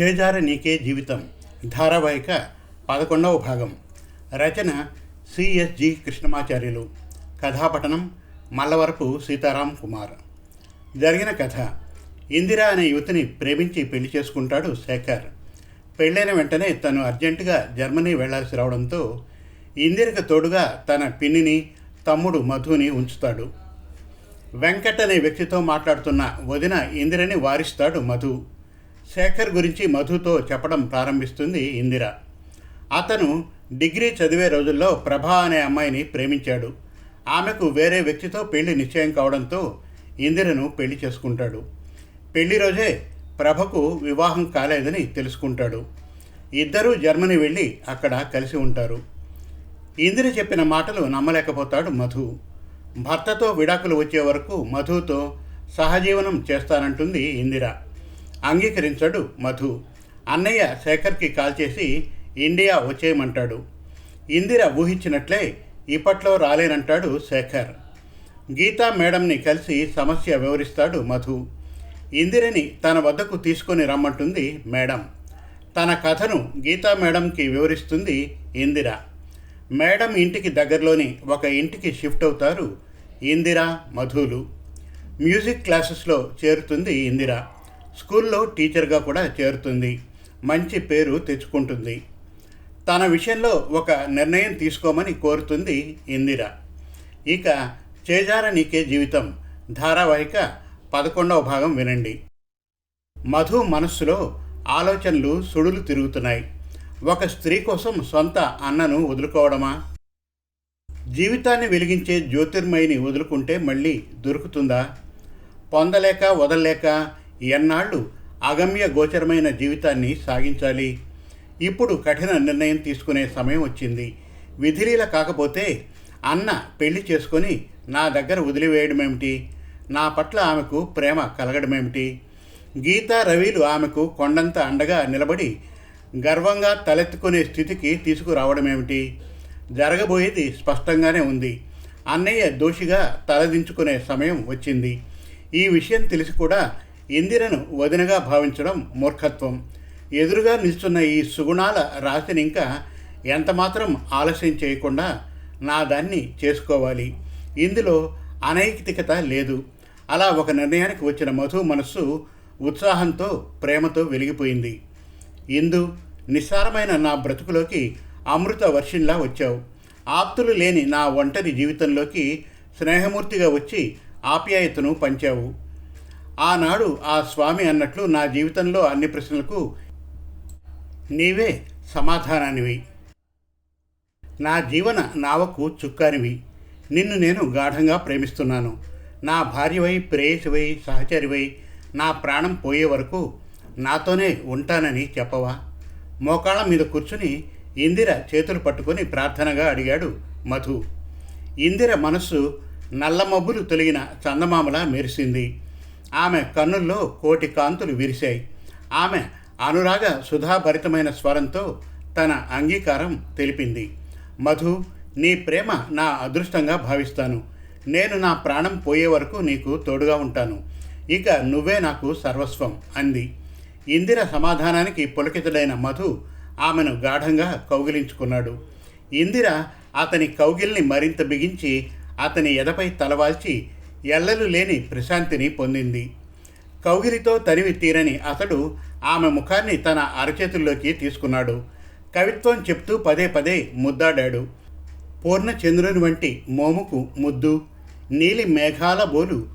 చేజార నీకే జీవితం. ధారావాహిక పదకొండవ భాగం. రచన సిఎస్జి కృష్ణమాచార్యులు. కథాపఠనం మల్లవరపు సీతారాం కుమార్. జరిగిన కథ. ఇందిరా అనే యువతిని ప్రేమించి పెళ్ళి చేసుకుంటాడు శేఖర్. పెళ్ళైన వెంటనే తను అర్జెంటుగా జర్మనీ వెళ్ళాల్సి రావడంతో ఇందిరకు తోడుగా తన పిన్నిని తమ్ముడు మధుని ఉంచుతాడు. వెంకట్ అనే వ్యక్తితో మాట్లాడుతున్న వదిన ఇందిరని వారిస్తాడు మధు. శేఖర్ గురించి మధుతో చెప్పడం ప్రారంభిస్తుంది ఇందిర. అతను డిగ్రీ చదివే రోజుల్లో ప్రభా అనే అమ్మాయిని ప్రేమించాడు. ఆమెకు వేరే వ్యక్తితో పెళ్ళి నిశ్చయం కావడంతో ఇందిరను పెళ్ళి చేసుకుంటాడు. పెళ్ళి రోజే ప్రభకు వివాహం కాలేదని తెలుసుకుంటాడు. ఇద్దరూ జర్మనీ వెళ్ళి అక్కడ కలిసి ఉంటారు. ఇందిర చెప్పిన మాటలు నమ్మలేకపోతాడు మధు. భర్తతో విడాకులు వచ్చే వరకు మధుతో సహజీవనం చేస్తానంటుంది ఇందిర. అంగీకరించాడు మధు. అన్నయ్య శేఖర్కి కాల్ చేసి ఇండియా వచ్చేయమంటాడు. ఇందిర ఊహించినట్లే ఇప్పట్లో రాలేనంటాడు శేఖర్. గీతా మేడంని కలిసి సమస్య వివరిస్తాడు మధు. ఇందిరని తన వద్దకు తీసుకొని రమ్మంటుంది మేడం. తన కథను గీతా మేడంకి వివరిస్తుంది ఇందిర. మేడం ఇంటికి దగ్గరలోని ఒక ఇంటికి షిఫ్ట్ అవుతారు ఇందిర మధులు. మ్యూజిక్ క్లాసెస్లో చేరుతుంది ఇందిర. స్కూల్లో టీచర్గా కూడా చేరుతుంది. మంచి పేరు తెచ్చుకుంటుంది. తన విషయంలో ఒక నిర్ణయం తీసుకోమని కోరుతుంది ఇందిర. ఇక చేజార నీకే జీవితం. ధారావాహిక పదకొండవ భాగం వినండి. మధు మనస్సులో ఆలోచనలు సుడులు తిరుగుతున్నాయి. ఒక స్త్రీ కోసం సొంత అన్నను వదులుకోవడమా? జీవితాన్ని వెలిగించే జ్యోతిర్మయిని వదులుకుంటే మళ్ళీ దొరుకుతుందా? పొందలేక వదలలేక ఎన్నాళ్ళు అగమ్య గోచరమైన జీవితాన్ని సాగించాలి? ఇప్పుడు కఠిన నిర్ణయం తీసుకునే సమయం వచ్చింది. విధిలీల కాకపోతే అన్న పెళ్ళి చేసుకొని నా దగ్గర వదిలివేయడమేమిటి? నా పట్ల ఆమెకు ప్రేమ కలగడమేమిటి? గీతా రవిలు ఆమెకు కొండంత అండగా నిలబడి గర్వంగా తలెత్తుకునే స్థితికి తీసుకురావడమేమిటి? జరగబోయేది స్పష్టంగానే ఉంది. అన్నయ్య దోషిగా తలదించుకునే సమయం వచ్చింది. ఈ విషయం తెలిసి కూడా ఇందిరను వదినగా భావించడం మూర్ఖత్వం. ఎదురుగా నిల్చున్న ఈ సుగుణాల రాశిని ఇంకా ఎంతమాత్రం ఆలస్యం చేయకుండా నా దాన్ని చేసుకోవాలి. ఇందులో అనైతికత లేదు. అలా ఒక నిర్ణయానికి వచ్చిన మధు మనస్సు ఉత్సాహంతో ప్రేమతో వెలిగిపోయింది. ఇందు నిస్సారమైన నా బ్రతుకులోకి అమృత వర్షిన్లా వచ్చావు. ఆప్తులు లేని నా ఒంటరి జీవితంలోకి స్నేహమూర్తిగా వచ్చి ఆప్యాయతను పంచావు. ఆనాడు ఆ స్వామి అన్నట్లు నా జీవితంలో అన్ని ప్రశ్నలకు నీవే సమాధానానివి. నా జీవన నావకు చుక్కానివి. నిన్ను నేను గాఢంగా ప్రేమిస్తున్నాను. నా భార్యవై ప్రేయసివై సహచరివై నా ప్రాణం పోయే వరకు నాతోనే ఉంటానని చెప్పవా? మోకాళ్ళ మీద కూర్చుని ఇందిర చేతులు పట్టుకొని ప్రార్థనగా అడిగాడు మధు. ఇందిర మనస్సు నల్లమబ్బులు తొలగిన చందమామలా మెరిసింది. ఆమె కన్నుల్లో కోటి కాంతులు విరిశాయి. ఆమె అనురాగ సుధాభరితమైన స్వరంతో తన అంగీకారం తెలిపింది. మధు నీ ప్రేమ నా అదృష్టంగా భావిస్తాను. నేను నా ప్రాణం పోయే వరకు నీకు తోడుగా ఉంటాను. ఇక నువ్వే నాకు సర్వస్వం అంది. ఇందిర సమాధానానికి పులకితుడైన మధు ఆమెను గాఢంగా కౌగిలించుకున్నాడు. ఇందిర అతని కౌగిల్ని మరింత బిగించి అతని ఎదపై తలవాల్చి ఎల్లలు లేని ప్రశాంతిని పొందింది. కౌగిలితో తనివి తీరని అతడు ఆమె ముఖాన్ని తన అరచేతుల్లోకి తీసుకున్నాడు. కవిత్వం చెప్తూ పదే పదే ముద్దాడాడు. పూర్ణచంద్రుని వంటి మోముకు ముద్దు నీలి మేఘాల బోలు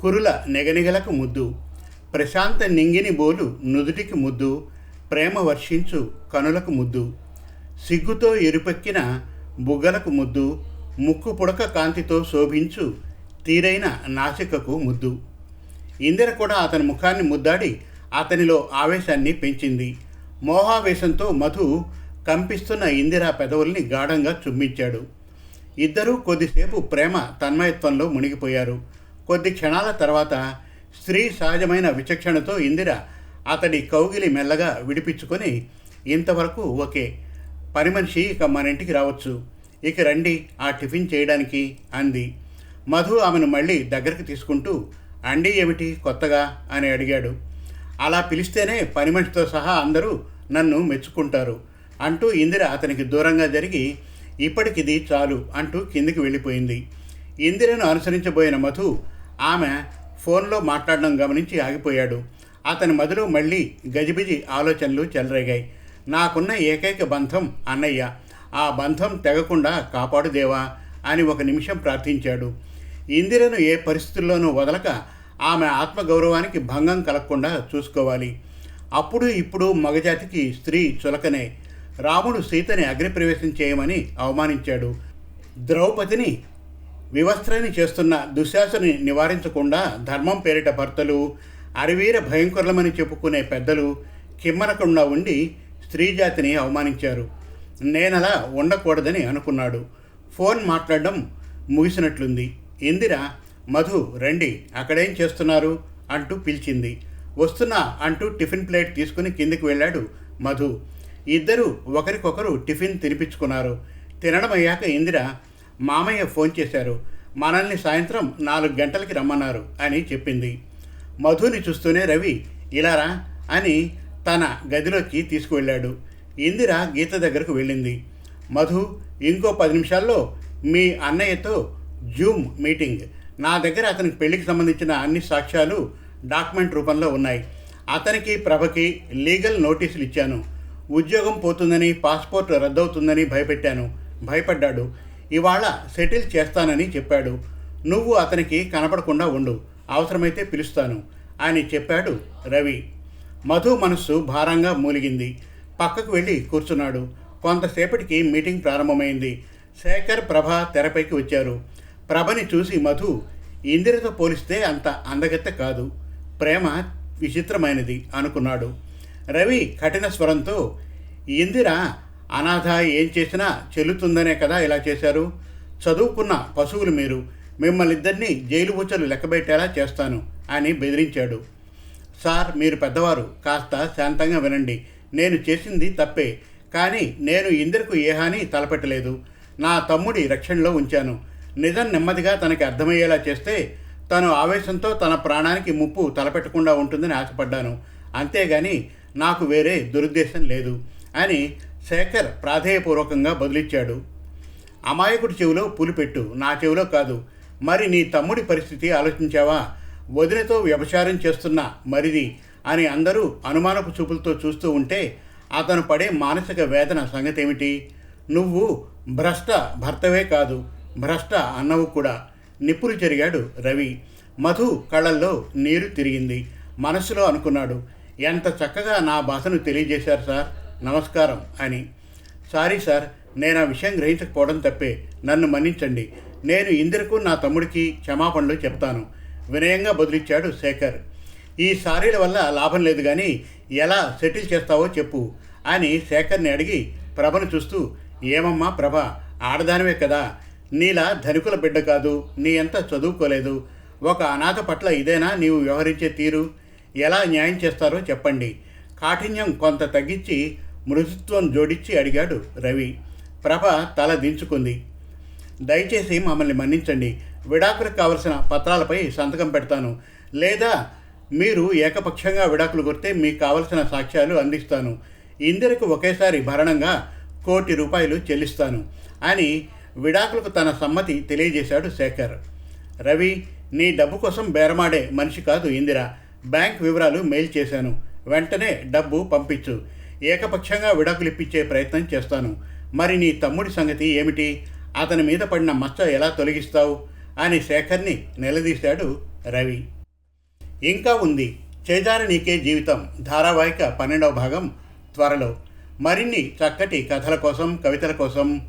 కురుల నెగనిగలకు ముద్దు ప్రశాంత నింగిని బోలు నుదుటికి ముద్దు ప్రేమ వర్షించు కనులకు ముద్దు సిగ్గుతో ఎరుపెక్కిన బుగ్గలకు ముద్దు ముక్కు పుడక కాంతితో శోభించు తీరైన నాసికకు ముద్దు. ఇందిర కూడా అతని ముఖాన్ని ముద్దాడి అతనిలో ఆవేశాన్ని పెంచింది. మోహావేశంతో మధు కంపిస్తున్న ఇందిర పెదవుల్ని గాఢంగా చుమ్మించాడు. ఇద్దరూ కొద్దిసేపు ప్రేమ తన్మయత్వంలో మునిగిపోయారు. కొద్ది క్షణాల తర్వాత స్త్రీ సహజమైన విచక్షణతో ఇందిర అతడి కౌగిలి మెల్లగా విడిపించుకొని ఇంతవరకు ఓకే పని మనిషి ఇక మన ఇంటికి రావచ్చు. ఇక రండి ఆ టిఫిన్ చేయడానికి అంది. మధు ఆమెను మళ్ళీ దగ్గరికి తీసుకుంటూ అండి ఏమిటి కొత్తగా? అని అడిగాడు. అలా పిలిస్తేనే పని మనిషితో సహా అందరూ నన్ను మెచ్చుకుంటారు అంటూ ఇందిర అతనికి దూరంగా జరిగి ఇప్పటికిది చాలు అంటూ కిందికి వెళ్ళిపోయింది. ఇందిరను అనుసరించబోయిన మధు ఆమె ఫోన్లో మాట్లాడడం గమనించి ఆగిపోయాడు. అతని మదిలో మళ్ళీ గజిబిజి ఆలోచనలు చెలరేగాయి. నాకున్న ఏకైక బంధం అన్నయ్య. ఆ బంధం తెగకుండా కాపాడు దేవా అని ఒక నిమిషం ప్రార్థించాడు. ఇందిరను ఏ పరిస్థితుల్లోనూ వదలక ఆమె ఆత్మగౌరవానికి భంగం కలగకుండా చూసుకోవాలి. అప్పుడు ఇప్పుడు మగజాతికి స్త్రీ చులకనే. రాముడు సీతని అగ్నిప్రవేశం చేయమని అవమానించాడు. ద్రౌపదిని వివస్త్రని చేస్తున్న దుశ్శాసని నివారించకుండా ధర్మం పేరిట భర్తలు అరివీర భయంకరులమని చెప్పుకునే పెద్దలు కిమ్మనకుండా ఉండి స్త్రీ జాతిని అవమానించారు. నేనలా ఉండకూడదని అనుకున్నాడు. ఫోన్ మాట్లాడడం ముగిసినట్లుంది. ఇందిర మధు రండి అక్కడేం చేస్తున్నారు? అంటూ పిలిచింది. వస్తున్నా అంటూ టిఫిన్ ప్లేట్ తీసుకుని కిందికి వెళ్ళాడు మధు. ఇద్దరు ఒకరికొకరు టిఫిన్ తినిపించుకున్నారు. తినడం అయ్యాక ఇందిర మామయ్య ఫోన్ చేశారు. మనల్ని సాయంత్రం నాలుగు గంటలకి రమ్మన్నారు అని చెప్పింది. మధుని చూస్తూనే రవి ఇలారా అని తన గదిలోకి తీసుకువెళ్ళాడు. ఇందిర గీత దగ్గరకు వెళ్ళింది. మధు ఇంకో పది నిమిషాల్లో మీ అన్నయ్యతో జూమ్ మీటింగ్. నా దగ్గర అతనికి పెళ్ళికి సంబంధించిన అన్ని సాక్ష్యాలు డాక్యుమెంట్ రూపంలో ఉన్నాయి. అతనికి ప్రభకి లీగల్ నోటీసులు ఇచ్చాను. ఉద్యోగం పోతుందని పాస్పోర్ట్ రద్దవుతుందని భయపెట్టాను. భయపడ్డాడు. ఇవాళ సెటిల్ చేస్తానని చెప్పాడు. నువ్వు అతనికి కనపడకుండా ఉండు. అవసరమైతే పిలుస్తాను. అని చెప్పాడు రవి. మధు మనస్సు భారంగా మూలిగింది. పక్కకు వెళ్ళి కూర్చున్నాడు. కొంతసేపటికి మీటింగ్ ప్రారంభమైంది. శేఖర్ ప్రభ తెరపైకి వచ్చారు. ప్రభని చూసి మధు ఇందిరతో పోలిస్తే అంత అందగత్తె కాదు. ప్రేమ విచిత్రమైనది అనుకున్నాడు. రవి కఠిన స్వరంతో ఇందిర అనాథ ఏం చేసినా చెల్లుతుందనే కదా ఇలా చేశారు? చదువుకున్న పశువులు మీరు. మిమ్మల్ని ఇద్దరిని జైలు బుచ్చలు లెక్కబెట్టేలా చేస్తాను అని బెదిరించాడు. సార్ మీరు పెద్దవారు. కాస్త శాంతంగా వినండి. నేను చేసింది తప్పే. కానీ నేను ఇందిరకు ఏ హాని తలపెట్టలేదు. నా తమ్ముడి రక్షణలో ఉంచాను. నిజం నెమ్మదిగా తనకి అర్థమయ్యేలా చేస్తే తను ఆవేశంతో తన ప్రాణానికి ముప్పు తలపెట్టకుండా ఉంటుందని ఆశపడ్డాను. అంతేగాని నాకు వేరే దురుద్దేశం లేదు అని శేఖర్ ప్రాధేయపూర్వకంగా బదులిచ్చాడు. అమాయకుడి చెవిలో పులిపెట్టు నా చెవిలో కాదు. మరి నీ తమ్ముడి పరిస్థితి ఆలోచించావా? వదినతో వ్యభిచారం చేస్తున్న మరిది అని అందరూ అనుమానపు చూపులతో చూస్తూ ఉంటే అతను పడే మానసిక వేదన సంగతి ఏమిటి నువ్వు భ్రష్ట భర్తవే కాదు. భ్రష్ట అన్నవు కూడా నిప్పులు చెరిగాడు రవి. మధు కళ్ళల్లో నీరు తిరిగింది. మనసులో అనుకున్నాడు ఎంత చక్కగా నా భాషను తెలియజేశారు సార్. నమస్కారం అని. సారీ సార్ నేను ఆ విషయం గ్రహించకపోవడం తప్పే. నన్ను మన్నించండి. నేను ఇందిరకు నా తమ్ముడికి క్షమాపణలు చెప్తాను. వినయంగా బదిలిచ్చాడు శేఖర్. ఈ సారీల వల్ల లాభం లేదు కానీ ఎలా సెటిల్ చేస్తావో చెప్పు అని శేఖర్ని అడిగి ప్రభను చూస్తూ ఏమమ్మా ప్రభ ఆడదానివే కదా. నీలా ధనికుల బిడ్డ కాదు నీ ఎంత చదువుకోలేదు ఒక అనాథ పట్ల ఇదేనా నీవు వ్యవహరించే తీరు? ఎలా న్యాయం చేస్తారో చెప్పండి. కాఠిన్యం కొంత తగ్గించి మృదుత్వం జోడించి అడిగాడు రవి. ప్రభ తల దించుకుంది. దయచేసి మమ్మల్ని మన్నించండి. విడాకులకు కావలసిన పత్రాలపై సంతకం పెడతాను. లేదా మీరు ఏకపక్షంగా విడాకులు కొడితే మీకు కావలసిన సాక్ష్యాలు అందిస్తాను. ఇందిరకు ఒకేసారి భరణంగా కోటి రూపాయలు చెల్లిస్తాను అని విడాకులకు తన సమ్మతి తెలియజేశాడు శేఖర్. రవి నీ డబ్బు కోసం బేరమాడే మనిషి కాదు ఇందిర. బ్యాంక్ వివరాలు మెయిల్ చేశాను. వెంటనే డబ్బు పంపించు. ఏకపక్షంగా విడాకులు ఇప్పించే ప్రయత్నం చేస్తాను. మరి నీ తమ్ముడి సంగతి ఏమిటి? అతని మీద పడిన మచ్చ ఎలా తొలగిస్తావు? అని శేఖర్ని నిలదీశాడు రవి. ఇంకా ఉంది. చేజార నీకే జీవితం. ధారావాహిక పన్నెండవ భాగం త్వరలో. మరిన్ని చక్కటి కథల కోసం కవితల కోసం